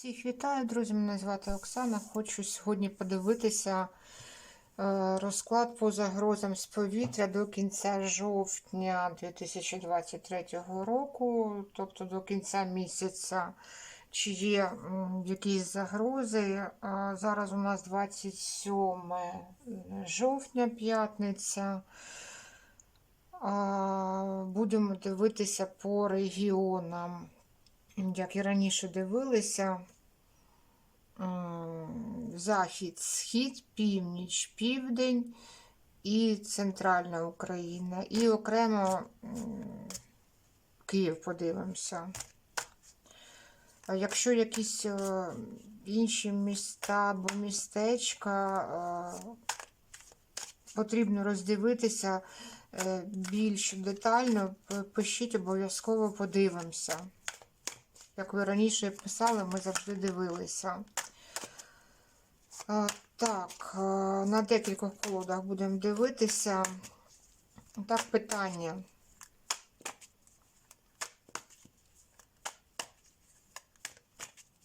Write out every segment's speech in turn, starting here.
Всіх вітаю, друзі. Мене звати Оксана. Хочу сьогодні подивитися е, розклад по загрозам з повітря до кінця жовтня 2023 року, тобто до кінця місяця. Чи є якісь загрози? Е, Зараз у нас 27 жовтня, п'ятниця. Будемо дивитися по регіонам як і раніше дивилися, захід, схід, північ, південь і центральна Україна. І окремо Київ подивимося. Якщо якісь е, інші міста або містечка, е, потрібно роздивитися е, більш детально, пишіть обов'язково подивимося. Як ви раніше писали, ми завжди дивилися. Так, на декількох колодах будемо дивитися. Так, питання.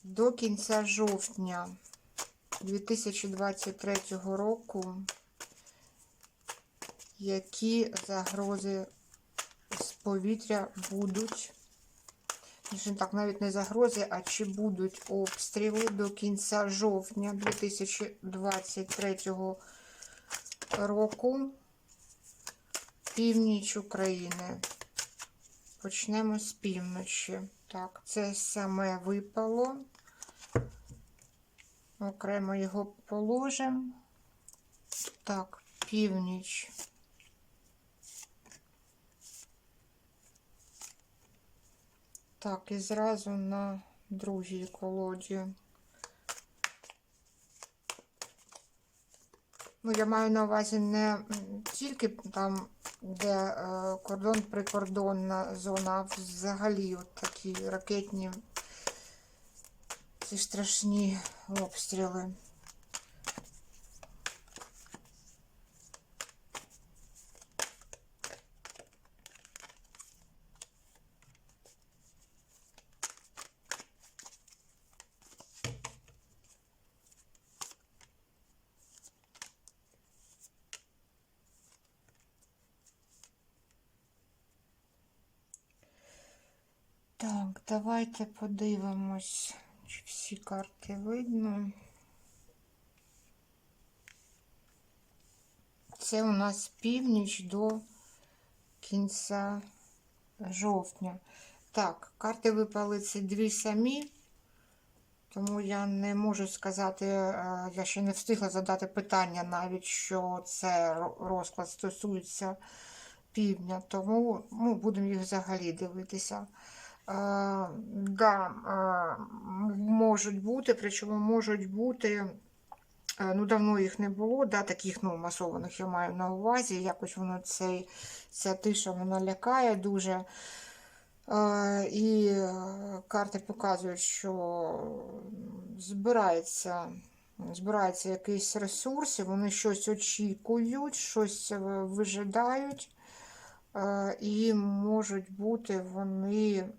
До кінця жовтня 2023 року які загрози з повітря будуть? Так, навіть не загрози, а чи будуть обстріли до кінця жовтня 2023 року північ України. Почнемо з півночі. Так, це саме випало. Окремо його положимо. Так, північ. Так, і зразу на другій колоді. Ну, я маю на увазі не тільки там, де е, кордон прикордонна зона, а взагалі от такі ракетні, ці страшні обстріли. Так, давайте подивимось, чи всі карти видно. Це у нас північ до кінця жовтня. Так, карти випали ці дві самі, тому я не можу сказати, е, я ще не встигла задати питання навіть, що це розклад стосується півдня, тому ну, будемо їх взагалі дивитися. Е, да, е, можуть бути, причому можуть бути, е, ну давно їх не було, да, таких ну, масованих я маю на увазі. Якось воно цей, ця тиша вона лякає дуже. Е, І карти показують, що збирається, збирається якийсь ресурс, і вони щось очікують, щось вижидають. І можуть бути вони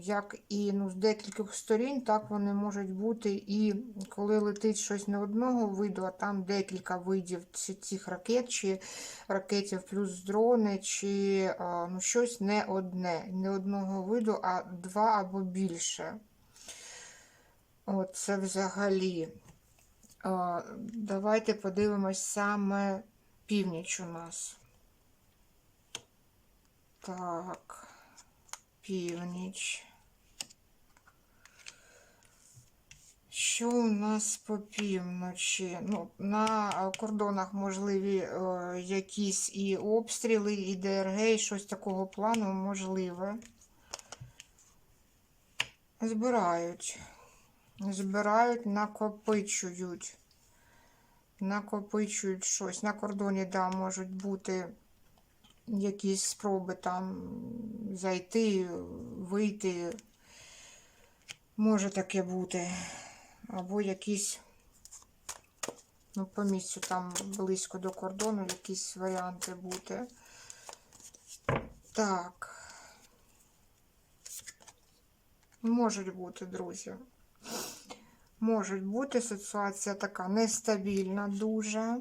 як і ну, з декількох сторін, так вони можуть бути і коли летить щось не одного виду, а там декілька видів цих ракет, чи ракетів плюс дрони, чи ну, щось не одне, не одного виду, а два або більше. От це взагалі. Давайте подивимось саме північ у нас. Так, північ. Що у нас по півночі? Ну, на кордонах можливі е, якісь і обстріли, і ДРГ, і щось такого плану можливе. Збирають. Збирають, накопичують. Накопичують щось. На кордоні, да, можуть бути якісь спроби там зайти, вийти. Може таке бути. Або якісь, ну, по місцю там близько до кордону, якісь варіанти бути. Так. Можуть бути, друзі. Може бути ситуація така нестабільна дуже,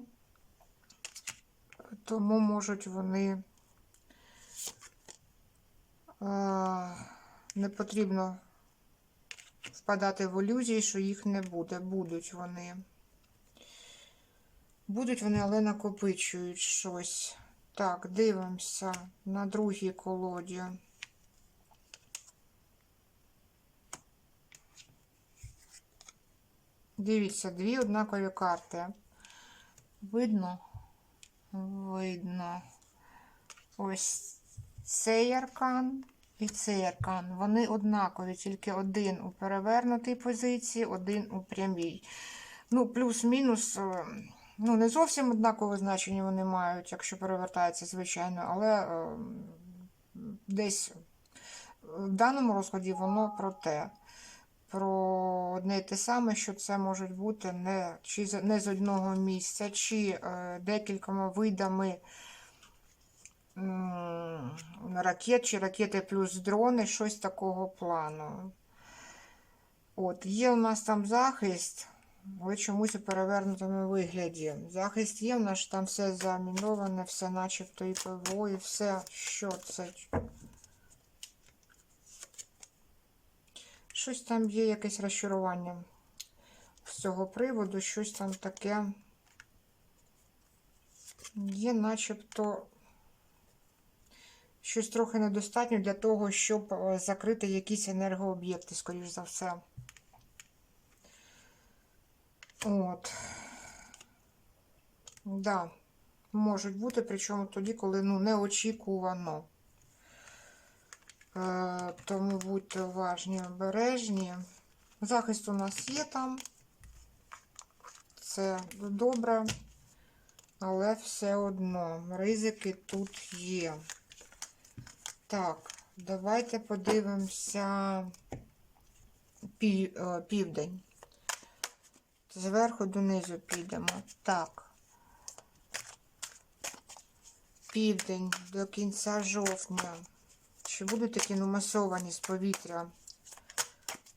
тому можуть вони не потрібно впадати в ілюзії, що їх не буде. Будуть вони. Будуть вони, але накопичують щось. Так, дивимося на другій колоді. Дивіться, дві однакові карти. Видно? Видно. Ось цей аркан і цей. Вони однакові, тільки один у перевернутій позиції, один у прямій. Ну, плюс-мінус, е, ну, не зовсім однакове значення вони мають, якщо перевертається, звичайно, але е, десь в даному розкладі воно про те. Про одне і те саме, що це можуть бути не, чи не з одного місця, чи е, декількома видами ракет, чи ракети плюс дрони, щось такого плану. От, є у нас там захист, але чомусь у перевернутому вигляді. Захист є, у нас там все заміноване, все начебто і ПВО, і все, що це. Щось там є, якесь розчарування з цього приводу, щось там таке є, начебто щось трохи недостатньо для того, щоб е, закрити якісь енергооб'єкти, скоріш за все. От. Да, можуть бути, причому тоді, коли ну, неочікувано. Е, Тому будьте уважні, обережні. Захист у нас є там. Це добре, але все одно ризики тут є. Так, давайте подивимося е, південь. Зверху донизу підемо. Так. Південь до кінця жовтня. Чи будуть такі ну, масовані з повітря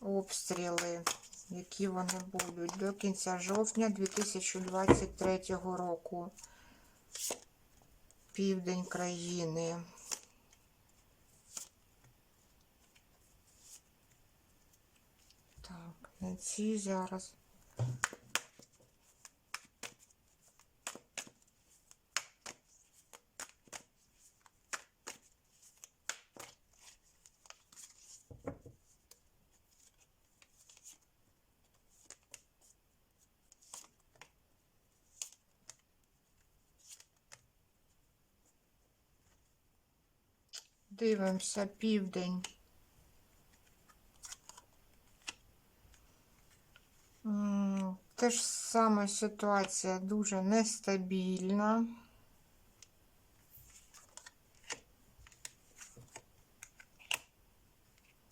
обстріли, які вони будуть до кінця жовтня 2023 року. Південь країни. Так, на зараз. Дивимося південь. Те ж саме ситуація дуже нестабільна.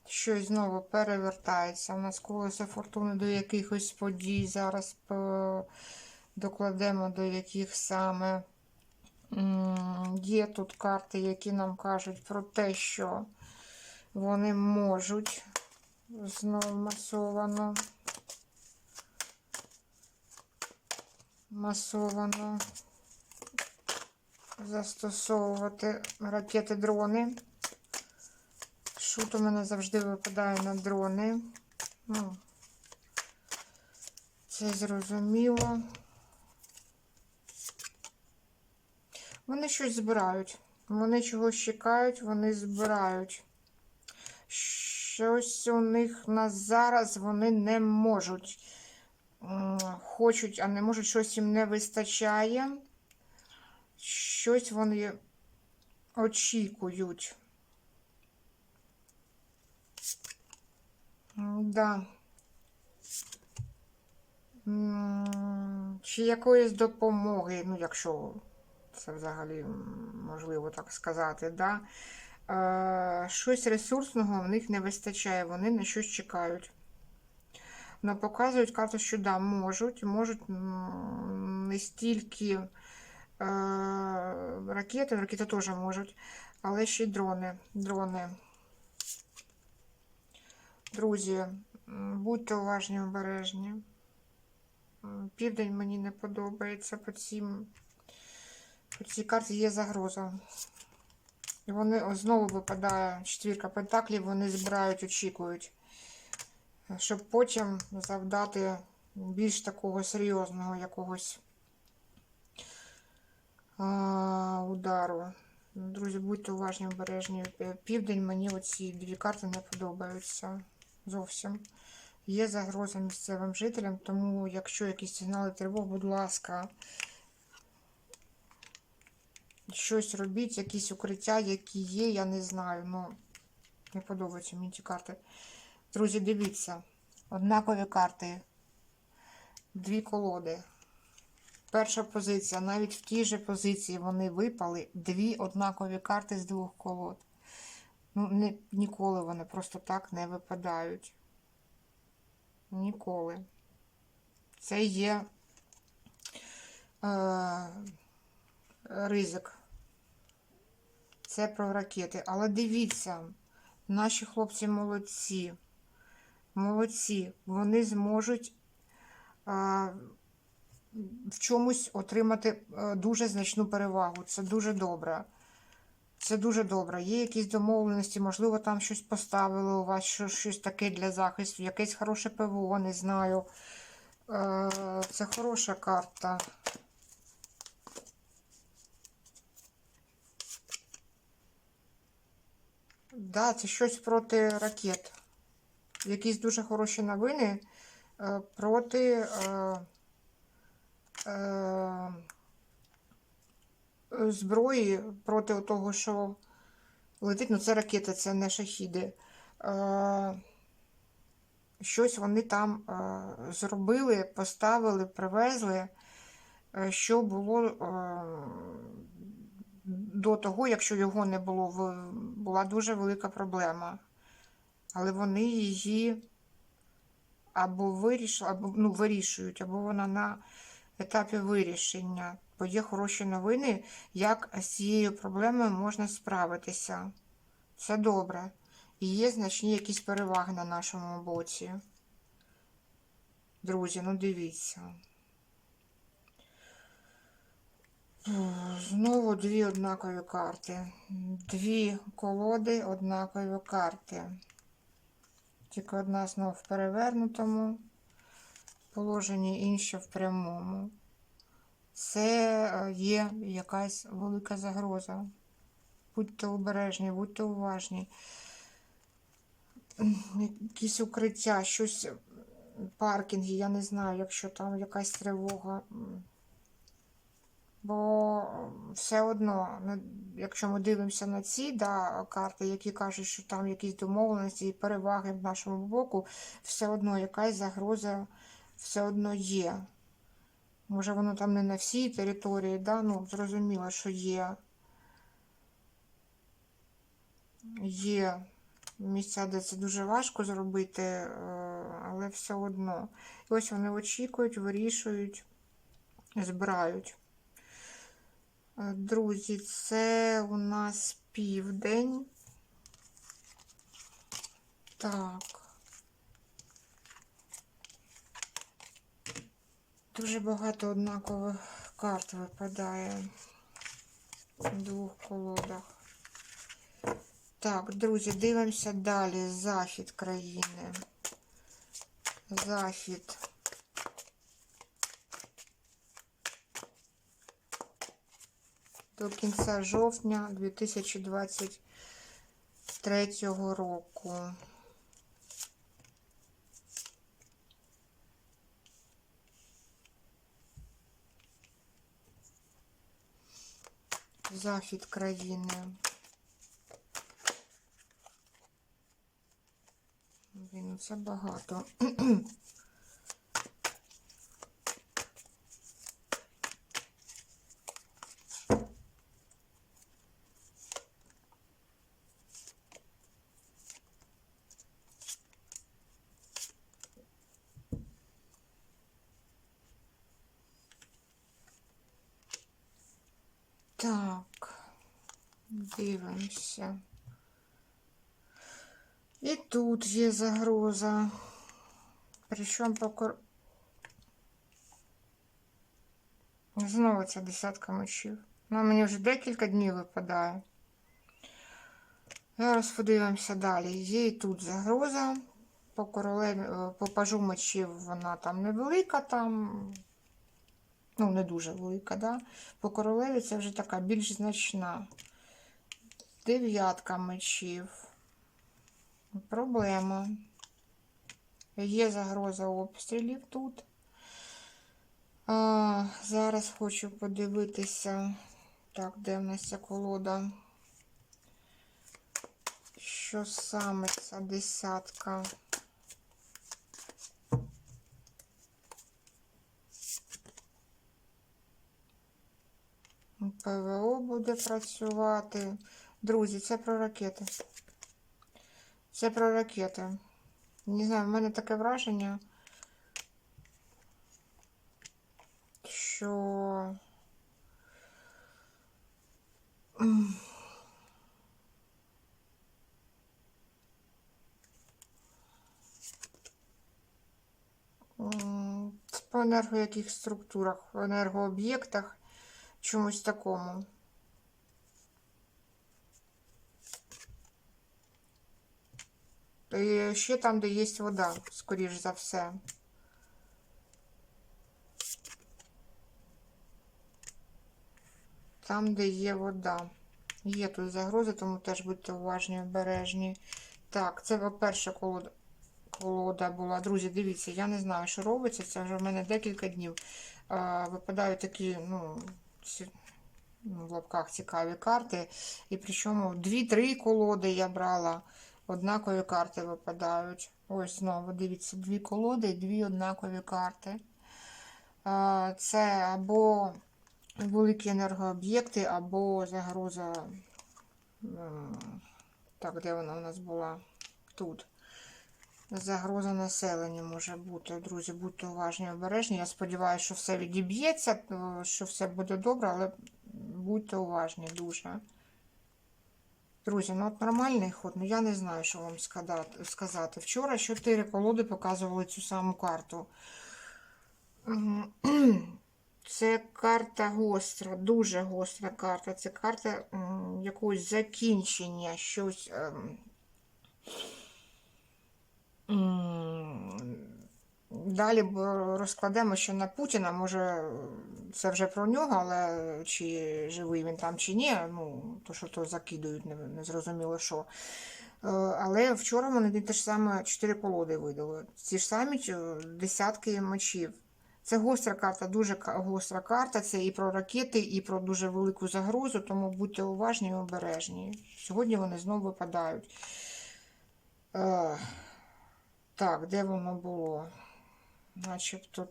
Щось знову перевертається. У нас колесо фортуни до якихось подій. Зараз докладемо до яких саме. Є тут карти, які нам кажуть про те, що вони можуть знову масовано. Масовано застосовувати ракети-дрони. Шут у мене завжди випадає на дрони. Ну, це зрозуміло. Вони щось збирають. Вони чогось чекають, вони збирають. Щось у них на зараз вони не можуть. Хочуть, а не можуть, щось їм не вистачає. Щось вони очікують. Да. Чи якоїсь допомоги, ну, якщо це взагалі можливо так сказати, да? е, щось ресурсного в них не вистачає, вони на щось чекають. Но показують карту, що да, можуть, можуть не стільки е, ракети, ракети теж можуть, але ще й дрони. дрони. Друзі, Будьте уважні, обережні. Південь мені не подобається по цим. По цій карті є загроза. І вони знову випадає четвірка пентаклів, вони збирають, очікують, щоб потім завдати більш такого серйозного якогось удару. Друзі, будьте уважні, обережні. Е, Південь мені оці дві карти не подобаються зовсім. Є загроза місцевим жителям, тому якщо якісь сигнали тривог, будь ласка, щось робіть, якісь укриття, які є, я не знаю. Ну, не подобаються мені ці карти. Друзі, дивіться. Однакові карти. Дві колоди. Перша позиція, навіть в тій же позиції вони випали дві однакові карти з двох колод. Ну, не, ніколи вони просто так не випадають. Ніколи. Це є е, ризик. Це про ракети. Але дивіться, наші хлопці молодці. Молодці. Вони зможуть в чомусь отримати е, дуже значну перевагу. Це дуже добре. Це дуже добре. Є якісь домовленості, можливо, там щось поставили у вас, що, щось таке для захисту, якесь хороше ПВО, не знаю. Е, Це хороша карта. Да, це щось проти ракет. Якісь дуже хороші новини е, проти. Е, е, зброї проти того, що летить, ну це ракети, це не шахіди. Щось вони там зробили, поставили, привезли, що було до того, якщо його не було, була дуже велика проблема. Але вони її або вирішили, або ну, вирішують, або вона на етапі вирішення. Бо є хороші новини, як з цією проблемою можна справитися. Це добре. І є значні якісь переваги на нашому боці. Друзі, ну дивіться. Знову дві однакові карти. Дві колоди, однакові карти. Тільки одна знов в перевернутому положенні, інша в прямому. Це е, є якась велика загроза. Будьте обережні, будьте уважні. Якісь укриття, щось, паркінги, я не знаю, якщо там якась тривога. Бо все одно, ну, якщо ми дивимося на ці да, карти, які кажуть, що там якісь домовленості і переваги в нашому боку, все одно якась загроза все одно є. Може, воно там не на всій території, да? ну, зрозуміло, що є. Є місця, де це дуже важко зробити, е, але все одно. І ось вони очікують, вирішують, збирають. Е, Друзі, це у нас південь. Так. Дуже багато однакових карт випадає в двох колодах. Так, друзі, дивимося далі. Захід країни. Захід. До кінця жовтня 2023 року. Захід країни. Блін, ну це багато. Так, дивимося. І тут є загроза. Причому покор... Знову ця десятка мечів. Вона мені вже декілька днів випадає. Зараз подивимося далі. Є і тут загроза. По королеві, по пажу мечів вона там невелика, там, ну, не дуже велика, да? По королеві це вже така більш значна. Дев'ятка мечів. Проблема. Є загроза обстрілів тут. А, зараз хочу подивитися. Так, де в нас ця колода? Що саме ця десятка? ПВО буде працювати. Друзі, це про ракети. Це про ракети. Не знаю, в мене таке враження, що. По енерго яких структурах, в енергооб'єктах, чомусь такому. І ще там, де є вода, скоріш за все. Там, де є вода. Є тут загрози, тому теж будьте уважні, обережні. Так, це перша колода, колода була. Друзі, дивіться, я не знаю, що робиться. Це вже в мене декілька днів. Випадають такі, ну, в лапках цікаві карти. І причому дві-три колоди я брала. Однакові карти випадають. Ось знову, дивіться, дві колоди і дві однакові карти. Це або великі енергооб'єкти, або загроза. Так, де вона у нас була? Тут. Загроза населення може бути. Друзі, будьте уважні, обережні. Я сподіваюся, що все відіб'ється, що все буде добре, але будьте уважні дуже. Друзі, ну от нормальний ход, ну я не знаю, що вам сказати. Вчора чотири колоди показували цю саму карту. Це карта гостра, дуже гостра карта. Це карта якогось закінчення, щось. Далі розкладемо, що на Путіна, може, це вже про нього, але чи живий він там, чи ні, ну, то, що то закидують, не, зрозуміло що. Е, Але вчора вони те ж саме чотири колоди видали. Ці ж самі е, десятки мечів. Це гостра карта, дуже гостра карта. Це і про ракети, і про дуже велику загрозу, тому будьте уважні і обережні. Сьогодні вони знову випадають. Так, де воно було? Начебто,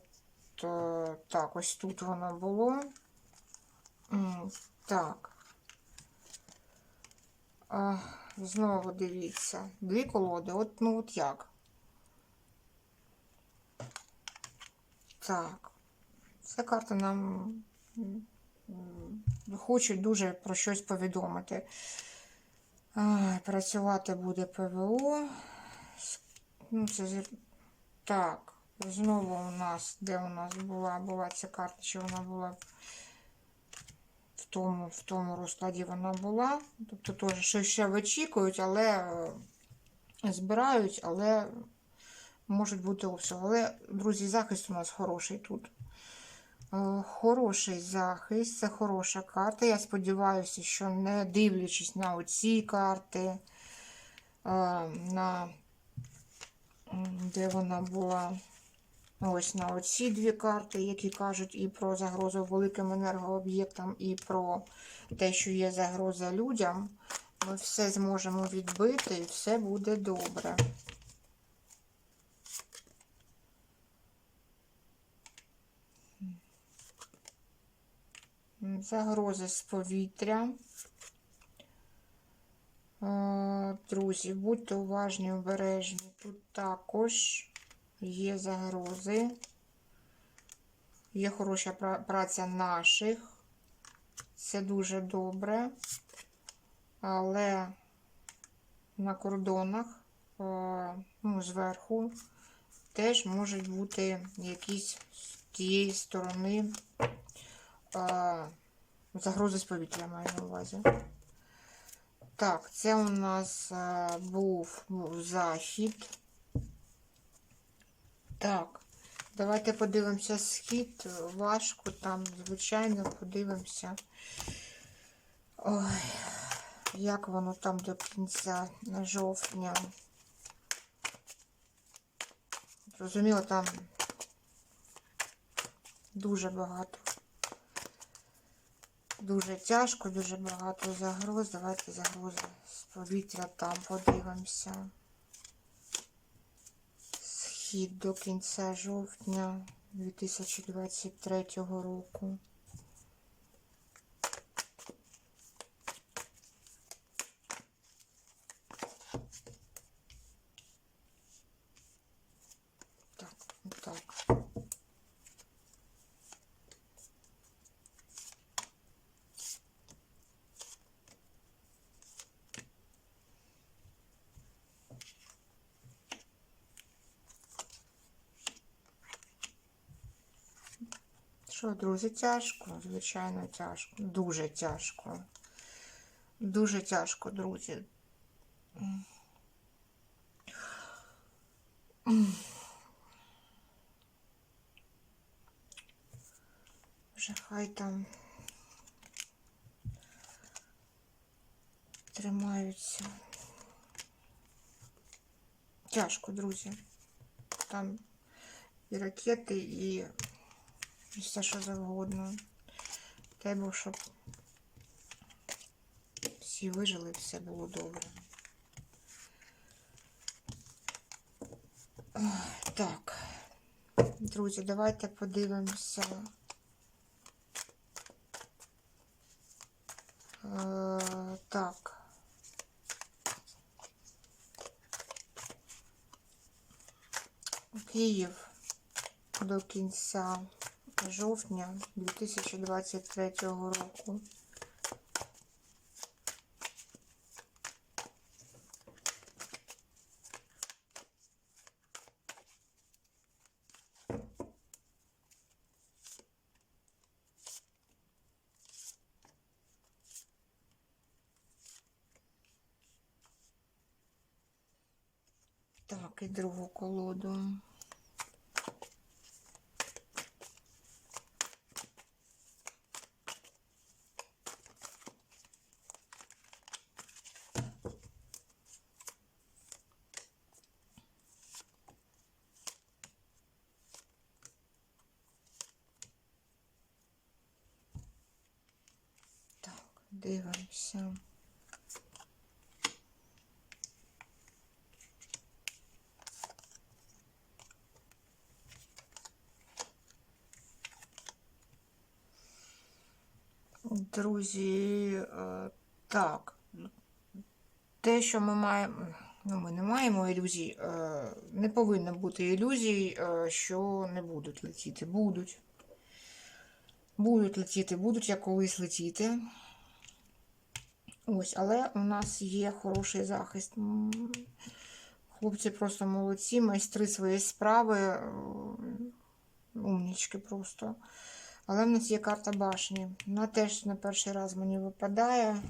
то, так, ось тут воно було. Так. Знову дивіться. Дві колоди. От, ну от як. Так. Ця карта нам хоче дуже про щось повідомити. Працювати буде ПВО. Ну, це зір- так. Знову у нас, де у нас була, була ця чи вона була в тому, в тому розкладі вона була. Тобто теж що ще вичікують, але е, збирають, але можуть бути обсяги. Але, друзі, захист у нас хороший тут. Е, Хороший захист, це хороша карта. Я сподіваюся, що не дивлячись на оці карти, е, на де вона була. Ось на оці дві карти, які кажуть і про загрозу великим енергооб'єктам, і про те, що є загроза людям. Ми все зможемо відбити і все буде добре. Загрози з повітря. Е, Друзі, будьте уважні, обережні. Тут також є загрози. Є хороша праця наших. Це дуже добре. Але на кордонах, е, ну, зверху, теж можуть бути якісь з тієї сторони загрози з повітря маю на увазі. Так, це у нас а, був, був захід. Так, давайте подивимося схід. Важко там, звичайно, подивимося. Ой, як воно там до кінця жовтня. Зрозуміло, там дуже багато. Дуже тяжко, дуже багато загроз. Давайте загрози з повітря там подивимося. Схід до кінця жовтня 2023 року. Так, так. Що, друзі, тяжко? Звичайно, тяжко. Дуже тяжко. Дуже тяжко, друзі. Вже хай там тримаються. Тяжко, друзі. Там і ракети, і все, що завгодно. Бог, щоб всі вижили, все було добре. Так, друзі, давайте подивимося. Е, Так. Київ до кінця жовтня 2023 року. Так, і другу колоду. Так, дивимося. Друзі, е, так, те, що ми маємо, ну, ми не маємо ілюзій, е, не повинно бути ілюзій, е, що не будуть летіти. Будуть. Будуть летіти, будуть як колись летіти. Ось, але у нас є хороший захист. Хлопці просто молодці, майстри своєї справи, е, умнічки просто. Але в нас є карта башні. Вона теж на перший раз мені випадає.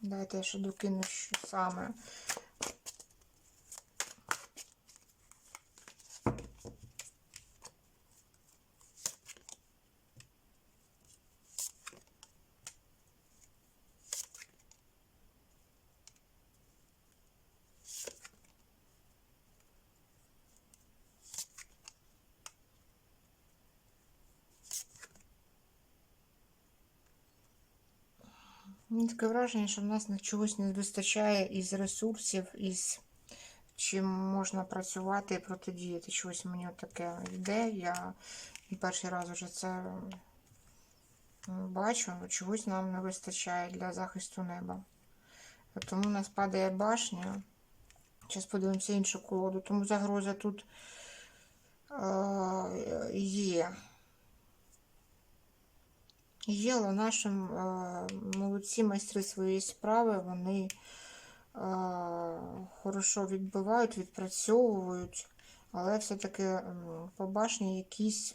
Дайте я ще докину, що саме. Таке враження, що в нас на чогось не вистачає із ресурсів, із чим можна працювати і протидіяти. Чогось мені таке йде. Я перший раз вже це бачу, чогось нам не вистачає для захисту неба. Тому у нас падає башня. Зараз подивимося іншу колоду. Тому загроза тут е, є. Є, але наші молодці майстри своєї справи, вони е, хорошо відбивають, відпрацьовують, Але все-таки по башні якісь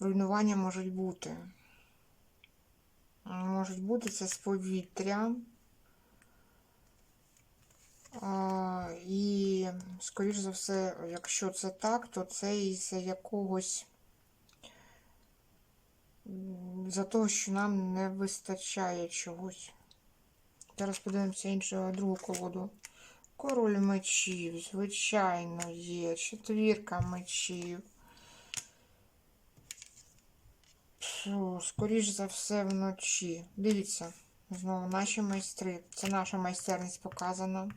руйнування можуть бути. Можуть бути це з повітря. І, скоріш за все, якщо це так, то це із якогось. За того, що нам не вистачає чогось. Зараз подивимося іншу другу колоду. Король мечів, звичайно, є. Четвірка мечів. Фу, скоріш за все вночі. Дивіться, знову наші майстри. Це наша майстерність показана.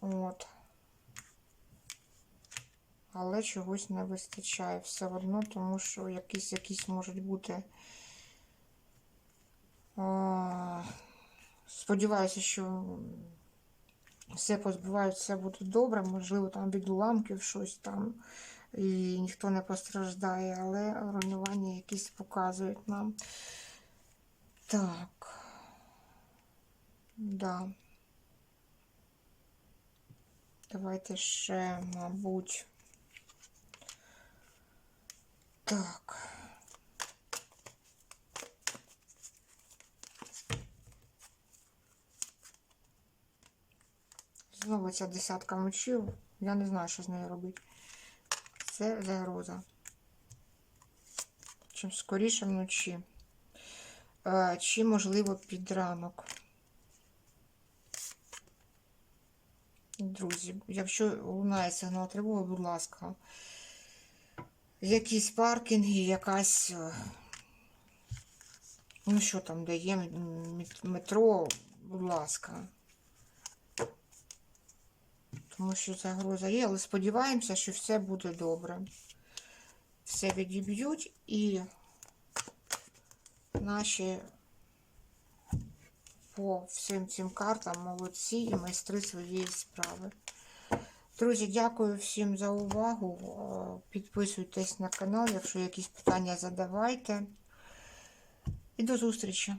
От. Але чогось не вистачає все одно, тому що якісь, якісь можуть бути. Сподіваюся, що все позбувають, все буде добре. Можливо, там від уламків щось там і ніхто не постраждає, але руйнування якісь показують нам. Так. Да. Давайте ще, мабуть. Так. Знову ця десятка мечів. Я не знаю, що з нею робити. Це загроза. Чим скоріше вночі. Е, Чи, можливо, під ранок. Друзі, якщо лунає сигнал тривоги, будь ласка, якісь паркінги, якась. е, Ну, що там, де є метро, будь ласка. Тому що загроза є, але сподіваємося, що все буде добре. Все відіб'ють і наші по всім цим картам молодці і майстри своєї справи. Друзі, дякую всім за увагу. Е, Підписуйтесь на канал, якщо якісь питання задавайте. І до зустрічі!